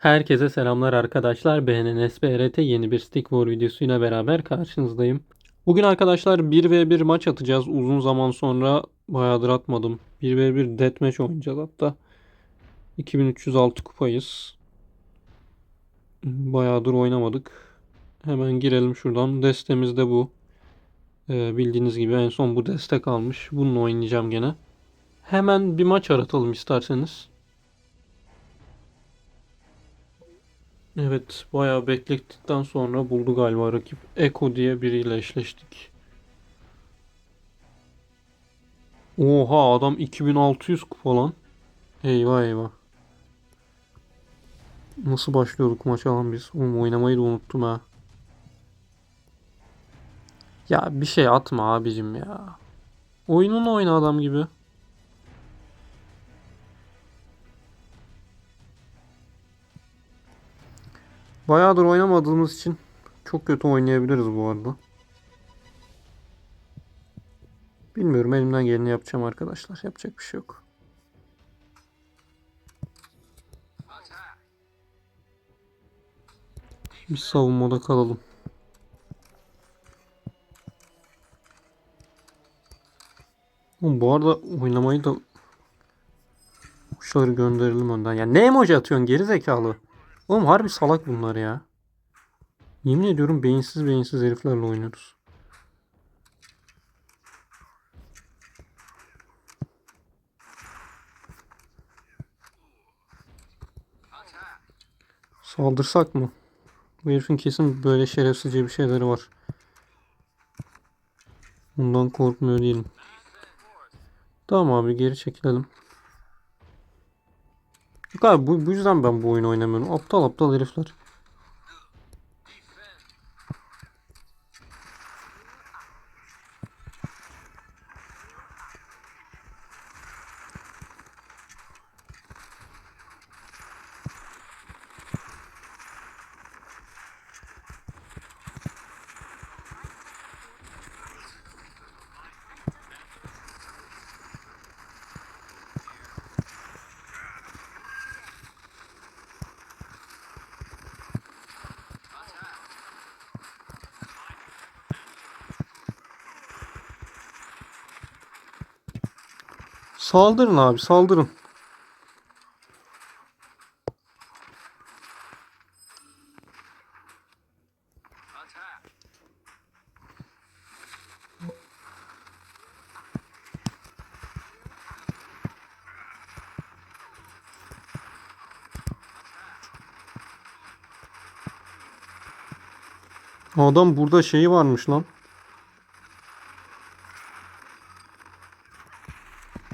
Herkese selamlar arkadaşlar. BNNS BRT yeni bir Stick War videosuyla beraber karşınızdayım. Bugün arkadaşlar 1v1 maç atacağız. Uzun zaman sonra bayağıdır atmadım. 1v1 deathmatch oynayacağız hatta. 2306 kupayız. Bayağıdır oynamadık. Hemen girelim şuradan. Destemiz de bu. Ee, bildiğiniz gibi en son bu deste kalmış. Bununla oynayacağım gene. Hemen bir maç aratalım isterseniz. Evet, bayağı beklettikten sonra buldu galiba rakip. Eko diye biriyle eşleştik. Oha adam 2600 kupa lan. Eyvah eyvah. Nasıl başlıyorduk maça lan biz? Oğlum oynamayı da unuttum ha. Ya bir şey atma abicim ya. Oyununu oyna adam gibi. Bayağıdır oynamadığımız için çok kötü oynayabiliriz bu arada. Bilmiyorum elimden geleni yapacağım arkadaşlar. Yapacak bir şey yok. Biz savunmada kalalım. Bu arada oynamayı da kuşları gönderelim önden. Ya ne emoji atıyorsun geri zekalı? Oğlum harbi salak bunlar ya. Yemin ediyorum beyinsiz beyinsiz heriflerle oynuyoruz. Saldırsak mı? Bu herifin kesin böyle şerefsizce bir şeyleri var. Bundan korkmuyor değilim. Tamam abi geri çekilelim. Yok abi bu, bu yüzden ben bu oyunu oynamıyorum. Aptal aptal herifler. Saldırın abi saldırın. Adam burada şeyi varmış lan.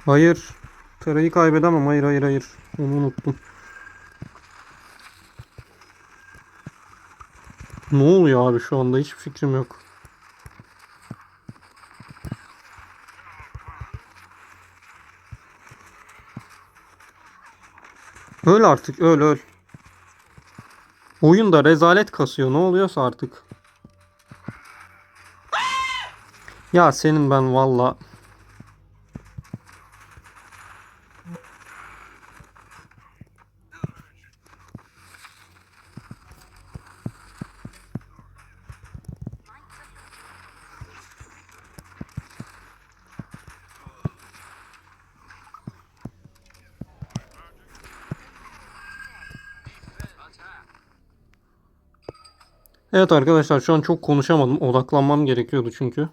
Hayır. Terayı kaybedemem. Hayır hayır hayır. Onu unuttum. Ne oluyor abi şu anda? Hiçbir fikrim yok. Öl artık öl öl. Oyunda rezalet kasıyor. Ne oluyorsa artık. Ya senin ben valla Evet arkadaşlar şu an çok konuşamadım. Odaklanmam gerekiyordu çünkü.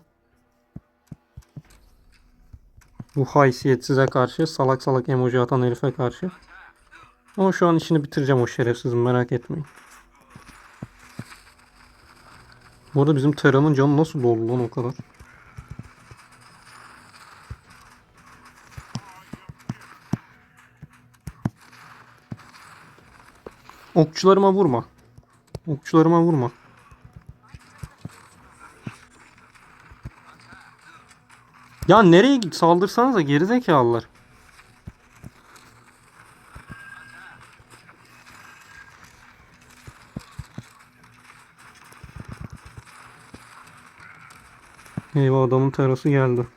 Bu haysiyetsize karşı, salak salak emoji atan herife karşı. Ama şu an işini bitireceğim o şerefsizin merak etmeyin. Bu arada bizim Tera'nın canı nasıl doldu lan o kadar? Okçularıma vurma. Okçularıma vurma. Ya nereye git saldırsanıza gerizekalılar. Eyvah adamın terası geldi.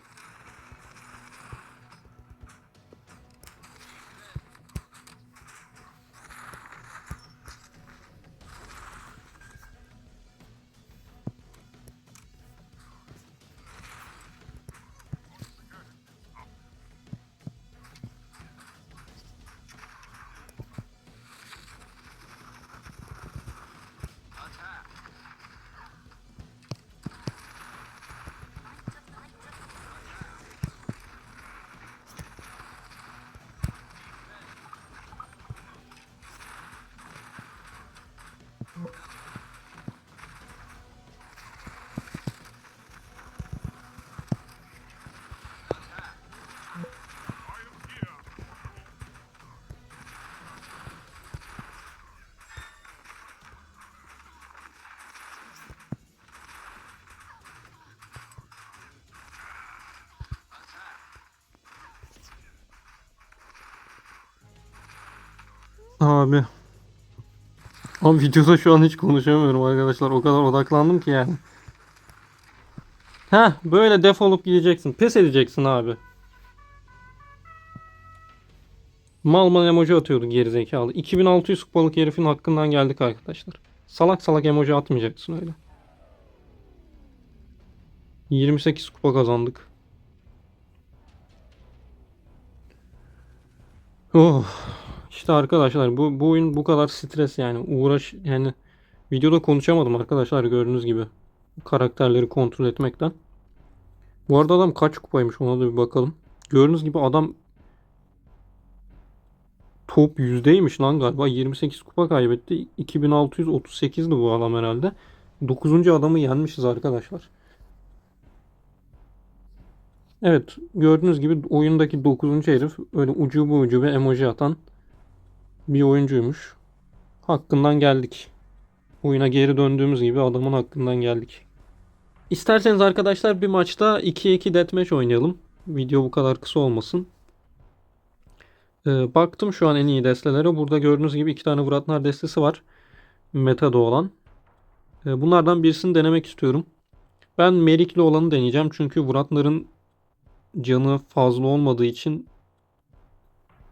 Abi. Ama videoda şu an hiç konuşamıyorum arkadaşlar. O kadar odaklandım ki yani. Heh böyle defolup gideceksin. Pes edeceksin abi. Mal mal emoji atıyordu gerizekalı. 2600 kupalık herifin hakkından geldik arkadaşlar. Salak salak emoji atmayacaksın öyle. 28 kupa kazandık. Oh. İşte arkadaşlar bu, bu oyun bu kadar stres yani uğraş yani videoda konuşamadım arkadaşlar gördüğünüz gibi karakterleri kontrol etmekten. Bu arada adam kaç kupaymış ona da bir bakalım. Gördüğünüz gibi adam top yüzdeymiş lan galiba 28 kupa kaybetti. 2638'di bu adam herhalde. 9. adamı yenmişiz arkadaşlar. Evet gördüğünüz gibi oyundaki 9. herif öyle ucu bu ucu ve emoji atan bir oyuncuymuş. Hakkından geldik. Oyuna geri döndüğümüz gibi adamın hakkından geldik. İsterseniz arkadaşlar bir maçta 2'ye 2 deathmatch oynayalım. Video bu kadar kısa olmasın. Ee, baktım şu an en iyi destelere. Burada gördüğünüz gibi iki tane Vratnar destesi var. Meta'da olan. Ee, bunlardan birisini denemek istiyorum. Ben Merikli olanı deneyeceğim. Çünkü Vratnar'ın canı fazla olmadığı için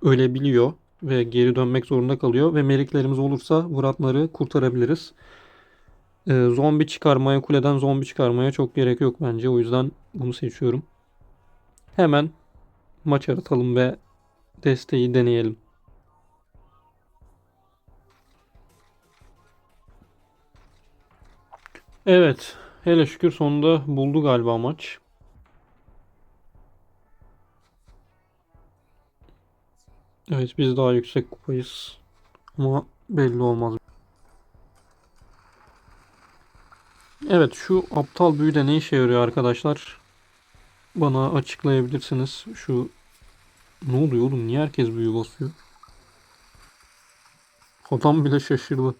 ölebiliyor ve geri dönmek zorunda kalıyor ve meriklerimiz olursa Vratnar'ı kurtarabiliriz. Ee, zombi çıkarmaya, kuleden zombi çıkarmaya çok gerek yok bence. O yüzden bunu seçiyorum. Hemen maç aratalım ve desteği deneyelim. Evet. Hele şükür sonunda buldu galiba maç. Evet biz daha yüksek kupayız. Ama belli olmaz. Evet şu aptal büyü de ne işe yarıyor arkadaşlar? Bana açıklayabilirsiniz. Şu ne oluyor oğlum? Niye herkes büyü basıyor? Adam bile şaşırdı.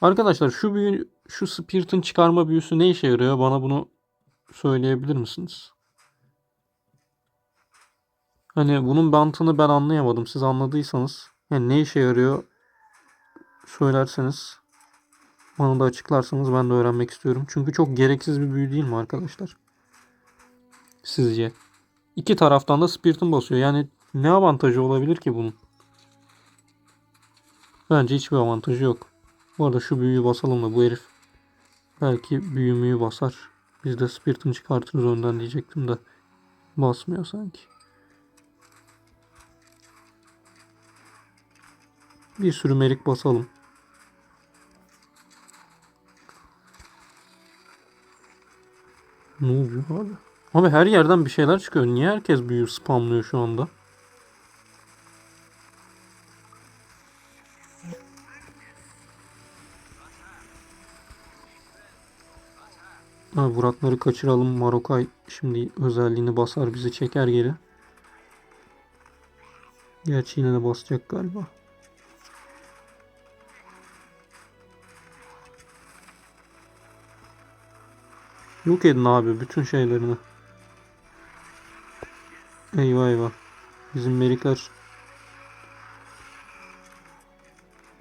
Arkadaşlar şu büyü, şu Spirit'in çıkarma büyüsü ne işe yarıyor? Bana bunu söyleyebilir misiniz? Hani bunun bantını ben anlayamadım. Siz anladıysanız. Yani ne işe yarıyor söylerseniz bana da açıklarsanız ben de öğrenmek istiyorum. Çünkü çok gereksiz bir büyü değil mi arkadaşlar? Sizce? İki taraftan da Spirit'in basıyor. Yani ne avantajı olabilir ki bunun? Bence hiçbir avantajı yok. Bu arada şu büyüyü basalım da bu herif belki büyümüyü basar. Biz de Spirit'ini çıkartırız önden diyecektim de basmıyor sanki. Bir sürü merik basalım. Ne oluyor abi? Abi her yerden bir şeyler çıkıyor. Niye herkes büyü spamlıyor şu anda? Ha, Vuratları kaçıralım. Marokay şimdi özelliğini basar bizi çeker geri. Gerçi yine de basacak galiba. Yok edin abi bütün şeylerini. Eyvah eyvah. Bizim merikler.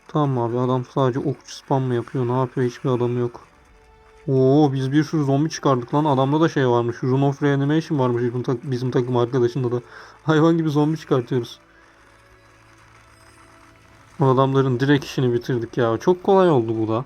Tamam abi adam sadece okçu spam mı yapıyor? Ne yapıyor? Hiçbir adam yok. Oo biz bir sürü zombi çıkardık lan. Adamda da şey varmış. Rune of Reanimation varmış bizim takım arkadaşında da. Hayvan gibi zombi çıkartıyoruz. O adamların direkt işini bitirdik ya. Çok kolay oldu bu da.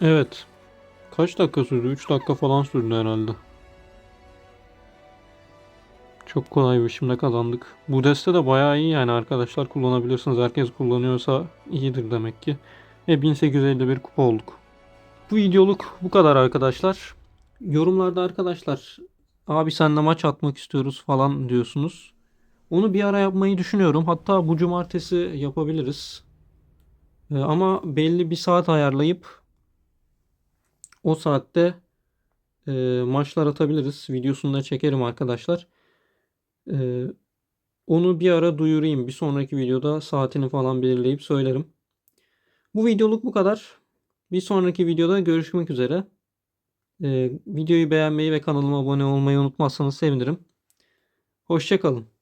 Evet. Kaç dakika sürdü? 3 dakika falan sürdü herhalde. Çok kolay bir biçimde kazandık. Bu deste de bayağı iyi yani arkadaşlar kullanabilirsiniz. Herkes kullanıyorsa iyidir demek ki. Ve 1851 kupa olduk. Bu videoluk bu kadar arkadaşlar. Yorumlarda arkadaşlar abi senle maç atmak istiyoruz falan diyorsunuz. Onu bir ara yapmayı düşünüyorum. Hatta bu cumartesi yapabiliriz. Ee, ama belli bir saat ayarlayıp o saatte e, maçlar atabiliriz. Videosunu da çekerim arkadaşlar. E, onu bir ara duyurayım. Bir sonraki videoda saatini falan belirleyip söylerim. Bu videoluk bu kadar. Bir sonraki videoda görüşmek üzere. E, videoyu beğenmeyi ve kanalıma abone olmayı unutmazsanız sevinirim. Hoşçakalın.